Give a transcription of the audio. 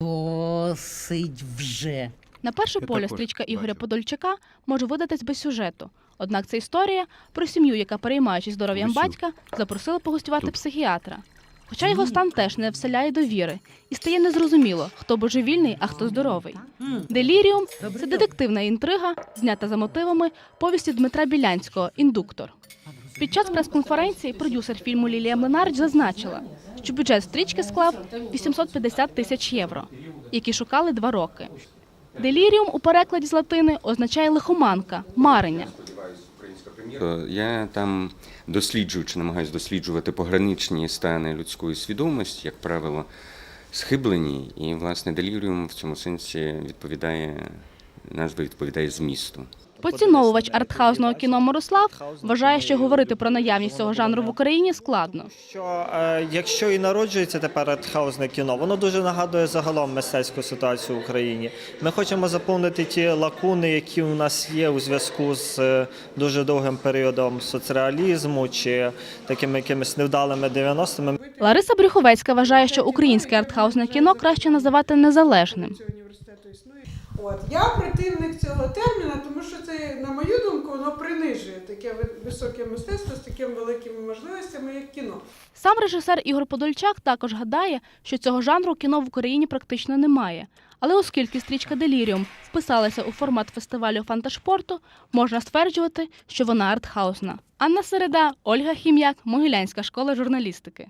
Досить вже. На перший Я погляд стрічка Ігоря. Подольчака може видатись без сюжету. Однак це історія про сім'ю, яка, переймаючись здоров'ям батька, запросила погостювати Тут. психіатра. Хоча його стан теж не вселяє довіри, і стає незрозуміло, хто божевільний, а хто здоровий. Деліріум це детективна інтрига, знята за мотивами повісті Дмитра Білянського Індуктор. Під час прес-конференції продюсер фільму Лілія Мленарич зазначила, що бюджет стрічки склав 850 тисяч євро, які шукали два роки. Деліріум у перекладі з латини означає лихоманка, марення. Я там досліджую чи намагаюся досліджувати пограничні стани людської свідомості, як правило, схиблені, і власне деліріум в цьому сенсі відповідає назва відповідає змісту. Поціновувач артхаусного кіно Мирослав вважає, що говорити про наявність цього жанру в Україні складно. Що е, якщо і народжується тепер артхаусне кіно, воно дуже нагадує загалом мистецьку ситуацію в Україні. Ми хочемо заповнити ті лакуни, які у нас є у зв'язку з е, дуже довгим періодом соцреалізму чи такими якимись невдалими 90-ми. Лариса Брюховецька вважає, що українське артхаусне кіно краще називати незалежним. От я противник цього терміна, тому що це, на мою думку, воно принижує таке високе мистецтво з такими великими можливостями, як кіно. Сам режисер Ігор Подольчак також гадає, що цього жанру кіно в Україні практично немає. Але оскільки стрічка Деліріум вписалася у формат фестивалю фанташпорту, можна стверджувати, що вона артхаусна. Анна Середа, Ольга Хім'як, Могилянська школа журналістики.